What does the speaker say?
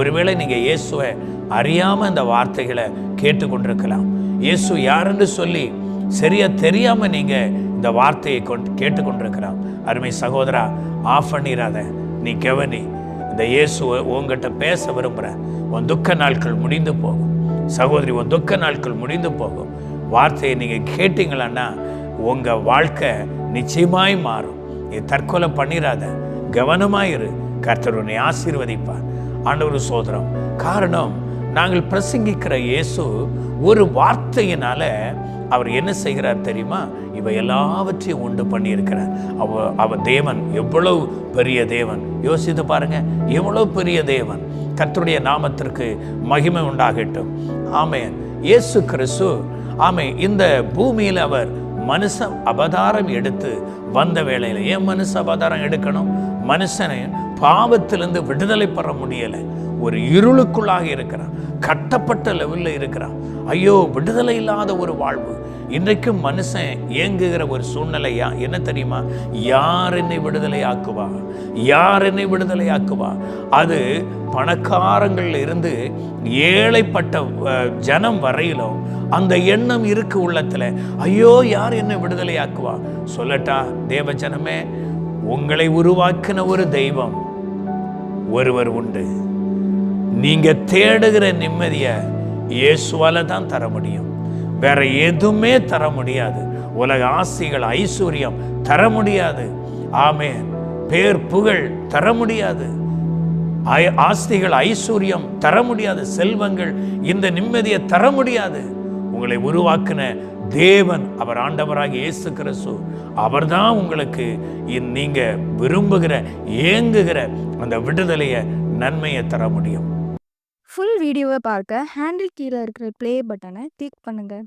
ஒருவேளை நீங்கள் இயேசுவை அறியாமல் இந்த வார்த்தைகளை கேட்டுக்கொண்டிருக்கலாம். இயேசு யாருன்னு சொல்லி சரியா தெரியாமல் நீங்கள் இந்த வார்த்தையை கொண்டு கேட்டுக்கொண்டிருக்கலாம். அருமை சகோதரா ஆஃப் பண்ணிடாத நீ கவனி. இந்த இயேசு உங்ககிட்ட பேச விரும்புகிற உன் துக்க நாட்கள் முடிந்து போகும். சகோதரி உன் துக்க நாட்கள் முடிந்து போகும். வார்த்தையை நீங்கள் கேட்டிங்களான்னா உங்கள் வாழ்க்கை நிச்சயமாய் மாறும். நீ தற்கொலை பண்ணிடாத கவனமாயிரு. கர்த்தர் உன்னை ஆசீர்வதிப்பார். ஆண்டவர் சோதரம் காரணம் நாங்கள் பிரசங்கிக்கிற இயேசு ஒரு வார்த்தையினால அவர் என்ன செய்கிறார் தெரியுமா? இவை எல்லாவற்றையும் உண்டு பண்ணியிருக்கிறார். அவ அவ தேவன் எவ்வளவு பெரிய தேவன்? யோசித்து பாருங்க எவ்வளவு பெரிய தேவன்? கத்துடைய நாமத்திற்கு மகிமை உண்டாகட்டும். ஆமே இயேசு கிறிஸ்து ஆமே இந்த பூமியில் அவர் மனுஷ அவதாரம் எடுத்து வந்த வேளையில் ஏன் மனுஷ அவதாரம் எடுக்கணும்? மனுஷனை பாவத்திலிருந்து விடுதலை பெற முடியலை. ஒரு இருளுக்குள்ளாக இருக்கிறான். கட்டப்பட்ட லெவலில் இருக்கிறான். ஐயோ விடுதலை இல்லாத ஒரு வாழ்வு. இன்றைக்கும் மனுஷன் இயங்குகிற ஒரு சூழ்நிலையா? என்ன தெரியுமா? யார் என்னை விடுதலை ஆக்குவா யார் என்னை விடுதலை ஆக்குவா அது பணக்காரங்கள்ல இருந்து ஏழைப்பட்ட ஜனம் வரையிலும் அந்த எண்ணம் இருக்கு உள்ளத்துல. ஐயோ யார் என்னை விடுதலை ஆக்குவா சொல்லட்டா தேவ ஜனமே உங்களை உருவாக்கின ஒரு தெய்வம் ஒருவர் உண்டு. நீங்க தேடுகிற நிம்மதியை இயேசுவால தான் தர முடியும். வேற எதுவுமே தர முடியாது. உலக ஆசைகள் ஐஸ்வர்யம் தர முடியாது. ஆமே பேர் புகழ் தர முடியாது. ஆஸ்திகள் ஐஸ்வர்யம் தர முடியாது. செல்வங்கள் இந்த நிம்மதியை தர முடியாது. உங்களை உருவாக்கின தேவன் அவர் ஆண்டவராக இயேசு கிறிஸ்து அவர்தான் உங்களுக்கு நீங்கள் நீங்க விரும்புகிற ஏங்குகிற அந்த விடுதலையை நன்மையை தர முடியும். ஃபுல் வீடியோவை பார்க்க ஹேண்டில் கீழே இருக்கிற ப்ளே பட்டனை கிளிக் பண்ணுங்கள்